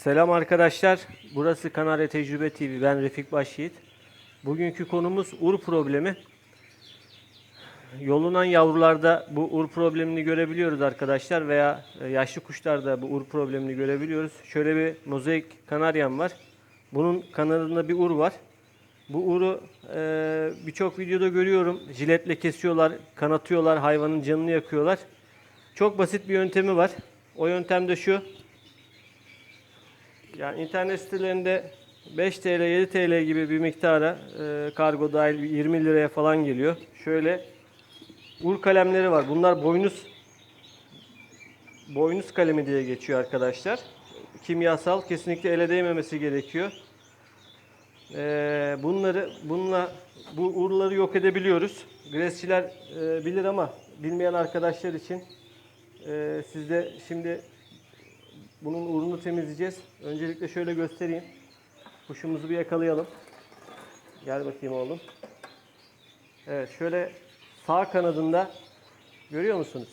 Selam arkadaşlar. Burası Kanarya Tecrübe TV. Ben Refik Başyiğit. Bugünkü konumuz ur problemi. Yolunan yavrularda bu ur problemini görebiliyoruz arkadaşlar veya e, yaşlı kuşlarda bu ur problemini görebiliyoruz. Şöyle bir mozaik kanaryam var. Bunun kanadında bir ur var. Bu uru e, birçok videoda görüyorum. Jiletle kesiyorlar, kanatıyorlar, hayvanın canını yakıyorlar. Çok basit bir yöntemi var. O yöntem de şu. Yani internet sitelerinde 5 TL, 7 TL gibi bir miktara e, kargo dahil 20 liraya falan geliyor. Şöyle ur kalemleri var. Bunlar boynuz boynuz kalemi diye geçiyor arkadaşlar. Kimyasal kesinlikle ele değmemesi gerekiyor. E, bunları bununla bu urları yok edebiliyoruz. Gresçiler e, bilir ama bilmeyen arkadaşlar için e, sizde şimdi bunun uğrunu temizleyeceğiz. Öncelikle şöyle göstereyim. Kuşumuzu bir yakalayalım. Gel bakayım oğlum. Evet şöyle sağ kanadında görüyor musunuz?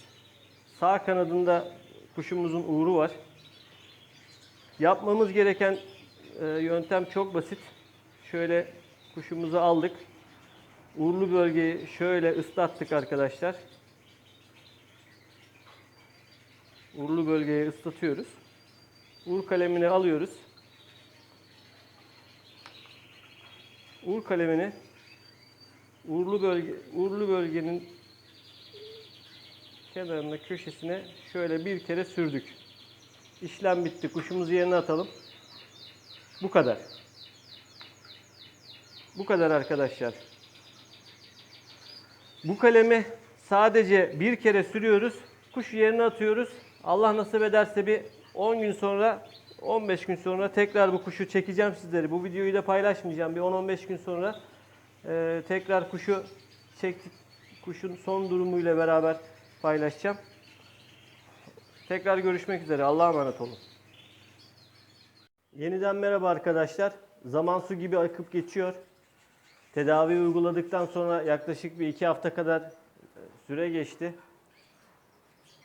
Sağ kanadında kuşumuzun uğru var. Yapmamız gereken e, yöntem çok basit. Şöyle kuşumuzu aldık. Uğurlu bölgeyi şöyle ıslattık arkadaşlar. Uğurlu bölgeyi ıslatıyoruz. Uğur kalemini alıyoruz. Uğur kalemini uğurlu bölge uğurlu bölgenin kenarına köşesine şöyle bir kere sürdük. İşlem bitti. Kuşumuzu yerine atalım. Bu kadar. Bu kadar arkadaşlar. Bu kalemi sadece bir kere sürüyoruz. Kuşu yerine atıyoruz. Allah nasip ederse bir 10 gün sonra 15 gün sonra tekrar bu kuşu çekeceğim sizlere. Bu videoyu da paylaşmayacağım. Bir 10-15 gün sonra e, tekrar kuşu çektik. Kuşun son durumuyla beraber paylaşacağım. Tekrar görüşmek üzere. Allah'a emanet olun. Yeniden merhaba arkadaşlar. Zaman su gibi akıp geçiyor. Tedavi uyguladıktan sonra yaklaşık bir iki hafta kadar e, süre geçti.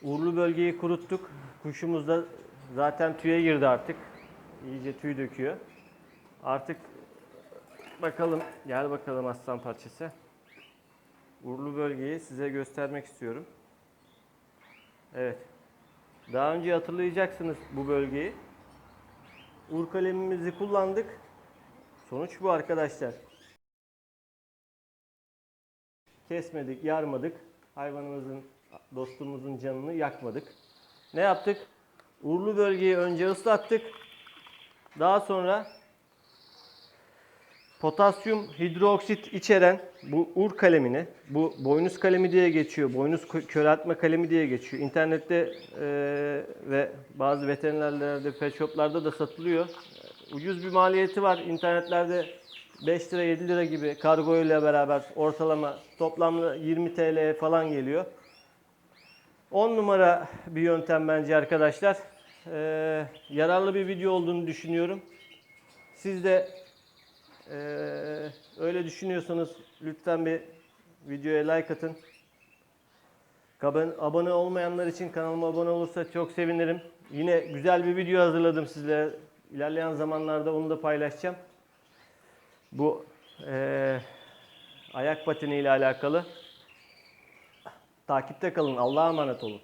Uğurlu bölgeyi kuruttuk. Kuşumuz da zaten tüye girdi artık. İyice tüy döküyor. Artık bakalım, gel bakalım aslan parçası. Uğurlu bölgeyi size göstermek istiyorum. Evet. Daha önce hatırlayacaksınız bu bölgeyi. Uğur kalemimizi kullandık. Sonuç bu arkadaşlar. Kesmedik, yarmadık. Hayvanımızın, dostumuzun canını yakmadık. Ne yaptık? Uğurlu bölgeyi önce ıslattık. Daha sonra potasyum hidroksit içeren bu ur kalemini, bu boynuz kalemi diye geçiyor, boynuz kö- köreltme kalemi diye geçiyor. İnternette e, ve bazı veterinerlerde, pet shoplarda da satılıyor. Ucuz bir maliyeti var. İnternetlerde 5 lira 7 lira gibi kargo ile beraber ortalama toplamda 20 TL falan geliyor. 10 numara bir yöntem bence arkadaşlar. Ee, yararlı bir video olduğunu düşünüyorum. Siz de ee, öyle düşünüyorsanız lütfen bir videoya like atın. Abone olmayanlar için kanalıma abone olursa çok sevinirim. Yine güzel bir video hazırladım sizlere. İlerleyen zamanlarda onu da paylaşacağım. Bu ee, ayak patini ile alakalı. Takipte kalın. Allah'a emanet olun.